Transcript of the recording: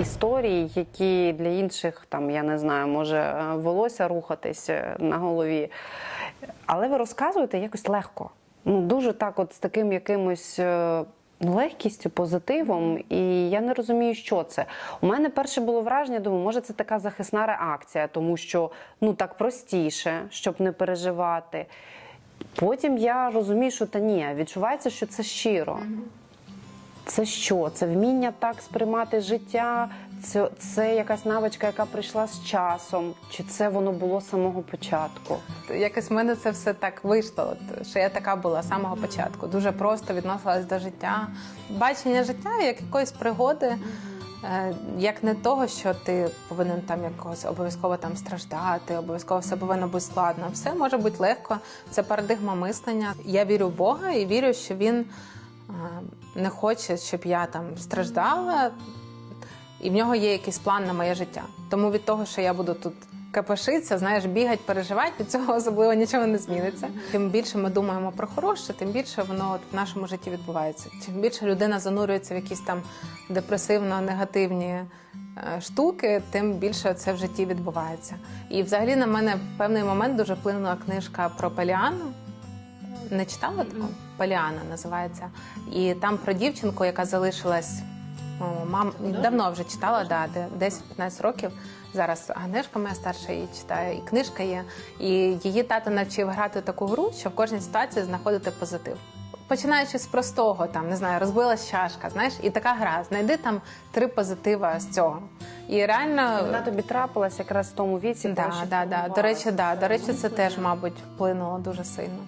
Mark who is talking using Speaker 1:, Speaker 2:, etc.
Speaker 1: історій, які для інших там я не знаю, може е, волосся рухатись е, на голові. Але ви розказуєте якось легко. Ну дуже так, от з таким якимось. е, Легкістю, позитивом, і я не розумію, що це. У мене перше було враження, думаю, може, це така захисна реакція, тому що ну так простіше, щоб не переживати. Потім я розумію, що та ні, відчувається, що це щиро. Це що? Це вміння так сприймати життя? Це, це якась навичка, яка прийшла з часом? Чи це воно було з самого початку?
Speaker 2: Якось в мене це все так вийшло, що я така була з самого початку. Дуже просто відносилась до життя. Бачення життя як якоїсь пригоди, е, як не того, що ти повинен там якогось обов'язково там страждати, обов'язково все повинно бути складно. Все може бути легко. Це парадигма мислення. Я вірю в Бога і вірю, що він не хоче, щоб я там страждала, і в нього є якийсь план на моє життя. Тому від того, що я буду тут капошитися, знаєш, бігати, переживати, від цього особливо нічого не зміниться. Тим більше ми думаємо про хороше, тим більше воно от в нашому житті відбувається. Чим більше людина занурюється в якісь там депресивно-негативні е, штуки, тим більше це в житті відбувається. І взагалі на мене в певний момент дуже вплинула книжка про Пеліану. Не читала таку? Пеліана називається. І там про дівчинку, яка залишилась. О, мам давно вже читала, да, де 10-15 років. Зараз Агнешка моя старша її читає, і книжка є. І її тато навчив грати таку гру, що в кожній ситуації знаходити позитив. Починаючи з простого, там не знаю, розбилась чашка, знаєш, і така гра. Знайди там три позитива з цього. І реально
Speaker 1: Вона тобі трапилась якраз в тому віці,
Speaker 2: да, да, да. До речі, да, до речі, це теж, мабуть, вплинуло дуже сильно.